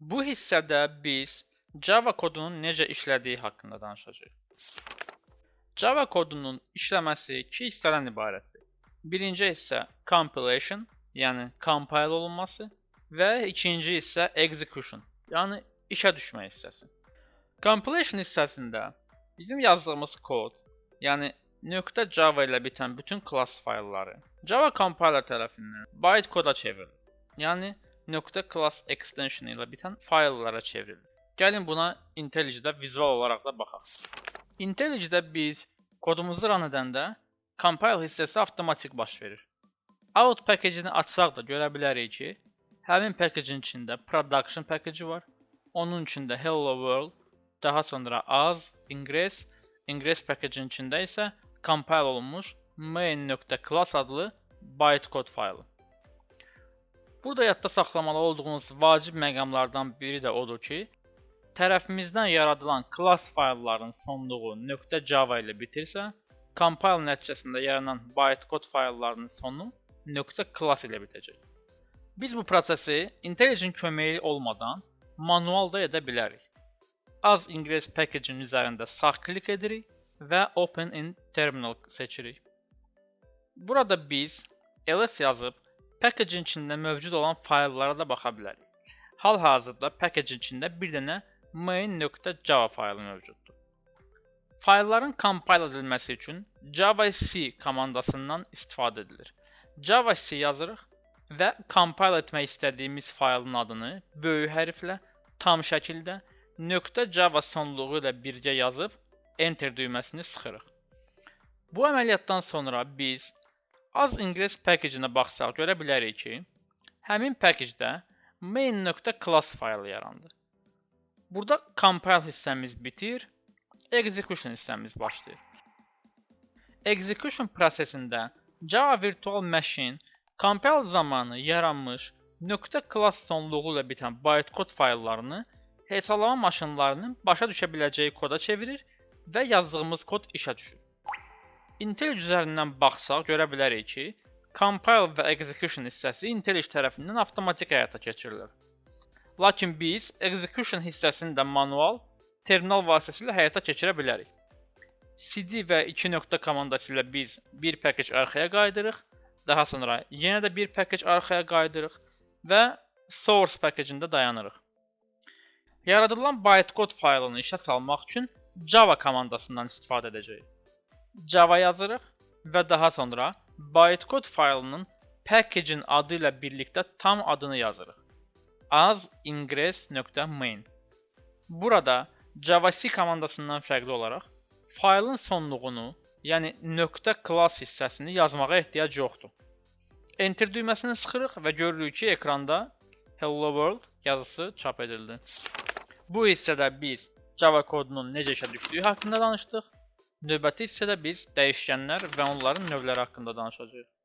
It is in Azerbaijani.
Bu hissədə biz Java kodunun necə işlədiyi haqqında danışacağıq. Java kodunun işləməsi iki hissədən ibarətdir. Birinci hissə compilation, yəni compile olunması və ikinci hissə execution, yəni işə düşmə hissəsi. Compilation hissəsində bizim yazdığımız kod, yəni .java ilə bitən bütün class faylları Java compiler tərəfindən bytecode'a çevrilir. Yəni .class extension ilə bitən fayllara çevrilir. Gəlin buna IntelliJ-də vizual olaraq da baxaq. IntelliJ-də biz kodumuzu run edəndə compile hissəsi avtomatik baş verir. Out package-ini açsaq da görə bilərik ki, həmin package-in içində production package var. Onun içində hello world, daha sonra az, ingress, ingress package-in içində isə compile olunmuş main.class adlı bytecode faylı. Burada yadda saxlamalı olduğunuz vacib məqamlardan biri də odur ki, tərəfimizdən yaradılan class faylların sonluğu .java ilə bitirsə, compile nəticəsində yaranan bytecode fayllarının sonu .class ilə bitəcək. Biz bu prosesi IntelliJ-in köməyi olmadan manual da edə bilərik. Az ingress package-in üzərində sağ klik edirik və Open in Terminal seçirik. Burada biz ls yazıb package-in içində mövcud olan fayllara da baxa bilərik. Hal-hazırda package-in içində bir dənə main.java faylı mövcuddur. Faylların compile edilməsi üçün javac komandasından istifadə edilir. javac yazırıq və compile etmək istədiyimiz faylın adını böyük hərflə tam şəkildə .java sonluğu ilə birgə yazıb enter düyməsini sıxırıq. Bu əməliyyatdan sonra biz az ingress package-inə baxsaq görə bilərik ki, həmin package-də main.class faylı yarandı. Burada compile hissəmiz bitir, execution hissəmiz başlayır. Execution prosesində Java Virtual Machine compile zamanı yaranmış .class sonluğu ilə bitən bytecode fayllarını hesablama maşınlarının başa düşə biləcəyi koda çevirir və yazdığımız kod işə düşür. IntelliJ üzərindən baxsaq görə bilərik ki, compile və execution hissəsi IntelliJ tərəfindən avtomatik həyata keçirilir. Lakin biz execution hissəsini də manual terminal vasitəsilə həyata keçirə bilərik. cd və 2 nöqtə komandası ilə biz bir package arxaya qaydırıq, daha sonra yenə də bir package arxaya qaydırıq və source package-ində dayanırıq. Yaradılan bytecode faylını işə salmaq üçün Java komandasından istifadə edəcəyik. Java yazırıq və daha sonra bytecode faylının package-in adı ilə birlikdə tam adını yazırıq. Az ingress.main. Burada javac komandasından fərqli olaraq faylın sonluğunu, yəni .class hissəsini yazmağa ehtiyac yoxdur. Enter düyməsini sıxırıq və görürük ki, ekranda Hello World yazısı çap edildi. Bu hissədə biz Java kodunun necə işə düşdüyü haqqında danışdıq. Növbəti hissədə biz dəyişkənlər və onların növləri haqqında danışacağıq.